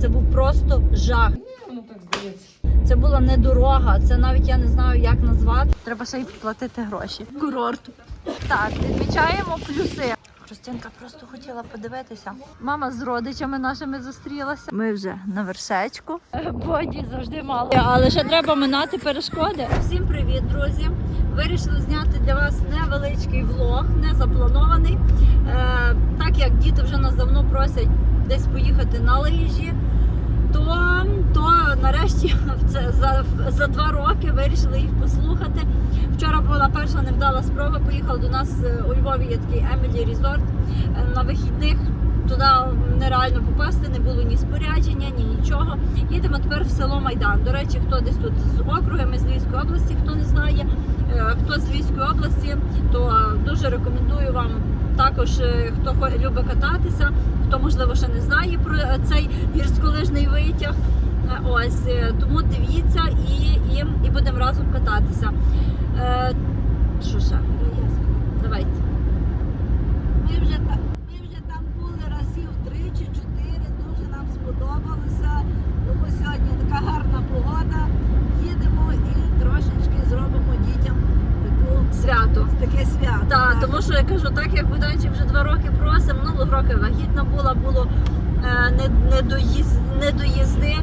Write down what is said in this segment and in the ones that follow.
Це був просто жах. Воно так здається. Це була не дорога, це навіть я не знаю, як назвати. Треба ще й платити гроші. Курорт. Так, відмічаємо плюси. Христинка просто хотіла подивитися. Мама з родичами нашими зустрілася. Ми вже на вершечку. Боді завжди мало. Але ще треба минати перешкоди. Всім привіт, друзі! Вирішили зняти для вас невеличкий влог, не запланований. Е, так як діти вже нас давно просять десь поїхати на лижі, то, то нарешті це за, за два роки вирішили їх послухати. Вчора була перша невдала спроба. Поїхала до нас е, у Львові є такий Емілі Резорт Е, на вихідних. Туди нереально попасти, не було ні спорядження, ні нічого. Їдемо тепер в село Майдан. До речі, хто десь тут з округами з Львівської області, хто не знає, е, хто з Львівської області, то е, дуже рекомендую вам також, е, хто любить кататися, хто можливо ще не знає про е, цей гірськолижний витяг. Е, Ось тому дивіться і, і, і будемо разом кататися. Е, Що ще? Давайте. Ми вже там, ми вже там були разів три чи чотири. Дуже нам сподобалося. Тому сьогодні така гарна погода. Їдемо і трошечки зробимо дітям таку Свято. таке свято. Так, тому що я кажу, так як Буданчик вже два роки просив, минулого року вагітна була, було е, не, не, доїзд, не доїзди.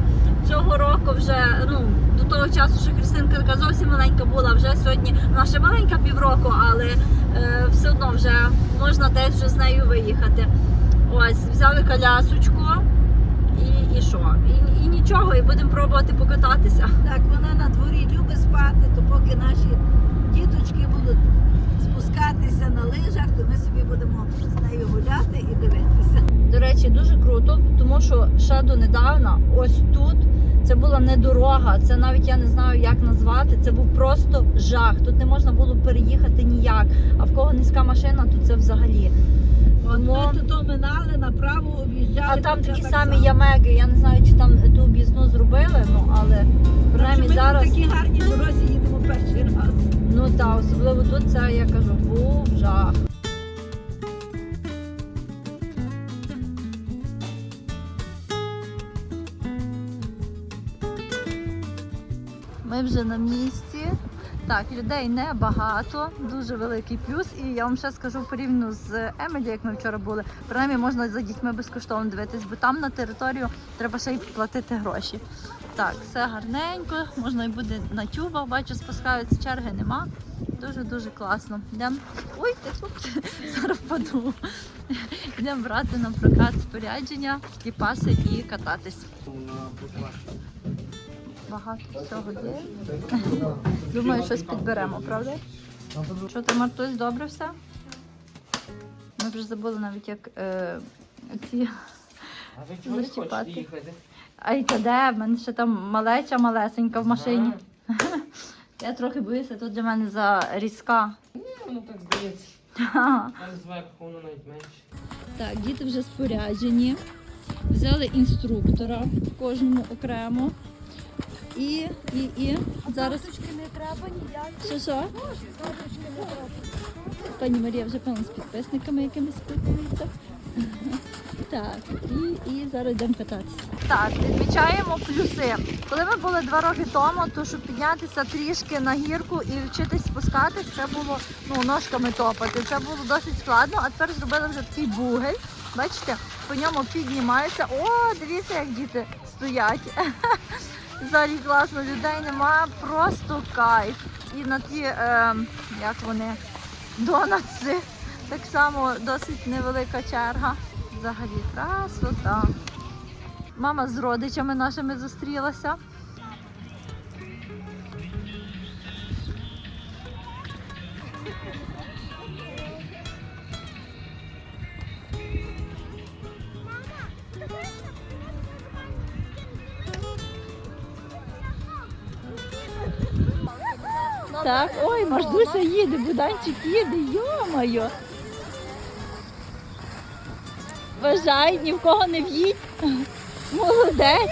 Цього року вже ну, до того часу, що Христинка така зовсім маленька була, вже сьогодні вона ще маленька півроку, але е, все одно вже можна десь вже з нею виїхати. Ось, взяли колясочку і, і що? І, і нічого, і будемо пробувати покататися. Так, вона на дворі любить спати, то поки наші діточки будуть спускатися на лижах, то ми собі будемо з нею гуляти і дивитися. До речі, дуже круто, тому що ще донедавна, ось тут, це була не дорога, це навіть я не знаю, як назвати. Це був просто жах. Тут не можна було переїхати ніяк. А в кого низька машина, то це взагалі. От Тому- ми тут оминали, направо об'їжджали. А там такі так самі само. ямеги. Я не знаю, чи там ту так, особливо тут це я кажу, був жах. Ми вже на місці. Так, людей небагато, дуже великий плюс. І я вам ще скажу порівняно з Емілі, як ми вчора були. Принаймні можна за дітьми безкоштовно дивитись, бо там на територію треба ще й платити гроші. Так, все гарненько, можна і буде на тюбах, бачу, спускаються, черги нема. Дуже-дуже класно. Йдемо. Ой, ти тут зараз впаду. Йдемо брати на прокат спорядження, і паси і кататись. Багато всього є. Думаю, щось підберемо, правда? Що ти, Мартусь, добре все? Ми вже забули навіть, як е, ці. А хочете їхати? Ай, та де? В мене ще там малеча малесенька в машині. Я трохи боюся, тут для мене за різка. Ні, воно так здається. Там зверху воно навіть менше. Так, діти вже споряджені. Взяли інструктора кожному окремо. І, і, і зараз. не треба ніяк. Що що? Пані Марія вже певно з підписниками якимись спілкується. Так, і, і зараз йдемо кататися. Так, відмічаємо плюси. Коли ми були два роки тому, то щоб піднятися трішки на гірку і вчитись спускатись, це було ну, ножками топати. Це було досить складно, а тепер зробили вже такий бугель. Бачите, по ньому піднімаються. О, дивіться, як діти стоять. Взагалі класно, людей немає, просто кайф. І на ті, е, як вони, донатси, так само досить невелика черга. Взагалі красота. Мама з родичами нашими зустрілася. Так, ой, Мардуся їде, Буданчик їде, йо-моє. Бажай, ні в кого не в'їдь. Молодець.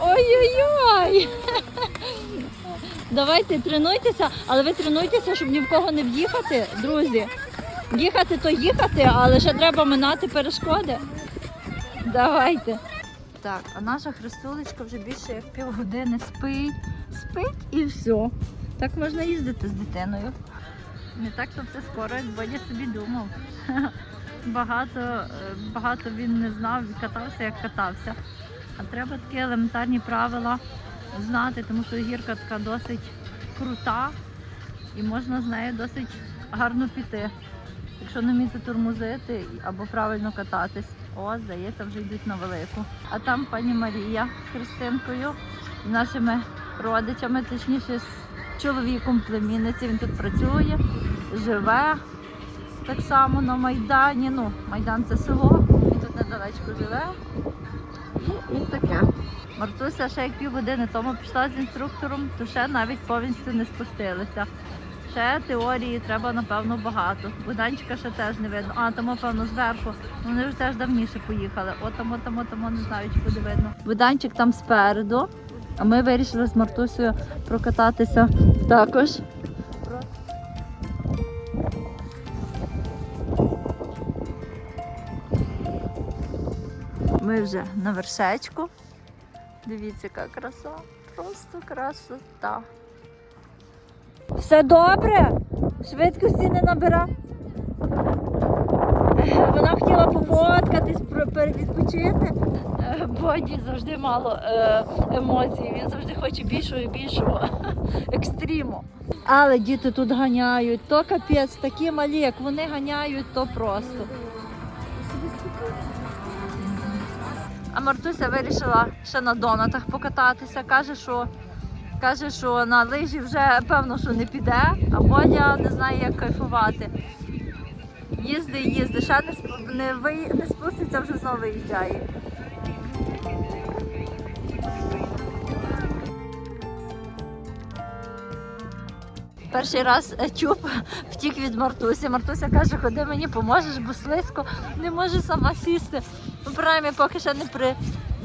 Ой-ой-ой. Давайте тренуйтеся, але ви тренуйтеся, щоб ні в кого не в'їхати, друзі. Їхати то їхати, але ще треба минати перешкоди. Давайте. Так, а наша Христулечка вже більше як півгодини спить, спить і все. Так можна їздити з дитиною. Не так, то все скоро, як Бодя собі думав. Багато, е, багато він не знав, катався, як катався. А треба такі елементарні правила знати, тому що гірка така досить крута і можна з нею досить гарно піти. Якщо не вміти тормозити або правильно кататись. О, здається, вже йдуть на велику. А там пані Марія з Христинкою, з нашими родичами, точніше, з чоловіком племінниці. Він тут працює, живе так само на Майдані. Ну, Майдан це село, він тут недалечко живе. І, і таке. Мартуся ще як півгодини тому пішла з інструктором, то ще навіть повністю не спустилися. Ще теорії треба, напевно, багато. Буданчика ще теж не видно. А, тому, певно, зверху. Вони вже теж давніше поїхали. От тому, тому, тому не знаю, чи буде видно. Буданчик там спереду. А ми вирішили з Мартусею прокататися також. Ми вже на вершечку. Дивіться, яка краса. Просто красота. Все добре? Швидкості не набира. Вона хотіла пофоткатись. Е, Боді завжди мало е, емоцій, він завжди хоче більшого і більшого екстриму. Але діти тут ганяють, то капець, такі малі, як вони ганяють, то просто. А Мартуся вирішила ще на донатах покататися. Каже, що каже, що на лижі вже певно, що не піде, а я не знає, як кайфувати. Їзди, їзди, ще не, не, не спуститься, вже знову виїжджає. Перший раз е, чуб втік від Мартусі. Мартуся каже, ходи мені поможеш, бо слизько не може сама сісти. Ну, принаймні, поки ще не, при,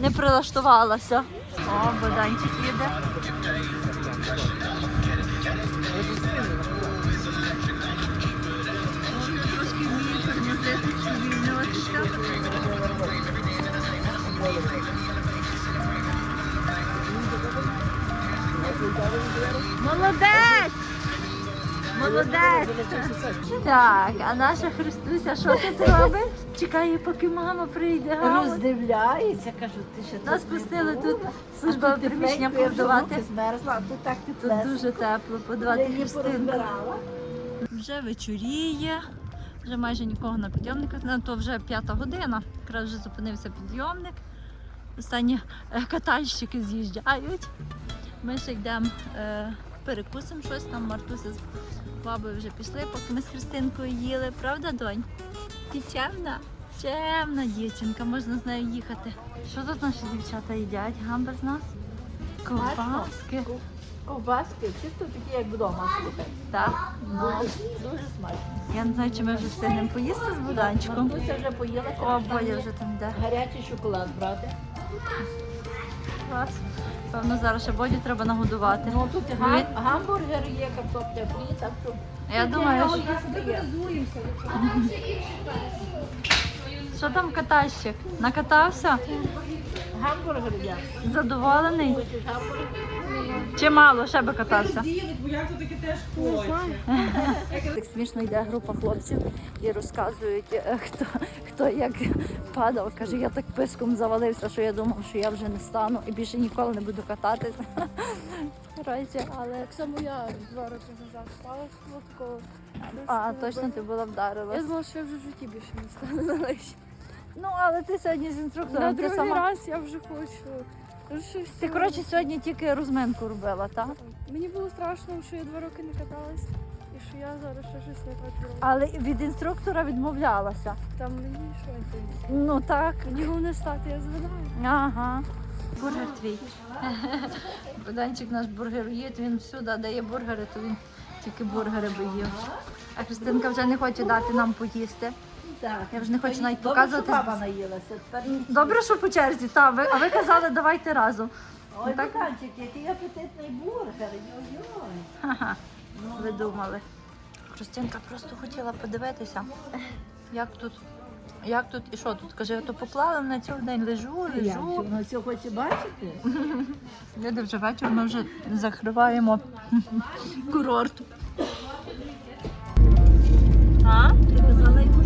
не прилаштувалася. О, Боданчик їде. Молодець! Молодець! Так, а наша Христуся, що тут робить? Чекає, поки мама прийде. Роздивляється, кажу, ти ще Нас тут не пустили тут А служба тут приміщення тепленько, я вже побудувати. руки змерзла, а тут так Тут дуже тепло, подавати Христинку. Вже вечоріє, вже майже нікого на підйомниках. Ну, то вже п'ята година. Якраз вже зупинився підйомник. Останні е, катальщики з'їжджають. Ми ще йдемо е, перекусимо щось там. Мартуся з бабою вже пішли, поки ми з Христинкою їли. Правда, донь? Ти чемна? Чемна дівчинка, можна з нею їхати. Що тут наші дівчата їдять? Гамбер з нас? Ковбаски. Ковбаски, чисто такі, як вдома. Так. Дуже, дуже смачно. Я не знаю, чи ми вже встигнемо поїсти з буданчиком. Мартуся вже поїла. О, там вже там йде. Гарячий шоколад брати. Клас. Певно, зараз ще Боді треба нагодувати. Ну тут гам- він- гамбургер є, картопля фрі, так що... Я думаю, що... що там катащик? Накатався? Гамбургер є. Задоволений? Чи мало ще би катався? бо я тут таки теж хочу. Так смішно йде група хлопців і розказують, е, хто, хто як падав. Каже, я так писком завалився, що я думав, що я вже не стану і більше ніколи не буду кататися. Коротше, але Так само я два роки назад стала з такого. а, точно ти була Я вдарилась. думала, що я вже в житті більше не стану. Ну, але ти сьогодні з На інструктором. Ти, другий сама... раз я вже хочу. Ну, щось ти коротше сьогодні тільки розминку робила, так? Мені було страшно, що я два роки не каталась. І що я зараз ще щось не так роблю. Але від інструктора відмовлялася. Там мені що не Ну так. Мені головне стати, я звидаю. Ага. Бургер твій. Боданчик наш бургероїд, він всюди дає бургери, то він тільки бургери би їв. А Христинка вже не хоче дати нам поїсти. Так. Я вже не хочу навіть Добре, показувати. що баба наїлася. Тепер ні. Добре, що по черзі, та, ви, а ви казали, давайте разом. Ой, Так. Богданчик, який апетитний бургер. Йой-йой. Ха-ха, ви думали. Христинка просто хотіла подивитися, як тут Як тут і що тут? Каже, я то поклала на цілий день лежу, Як лежу. воно все хоче бачити? Люди вже вечір, ми вже закриваємо курорт. А? Ти казала, йому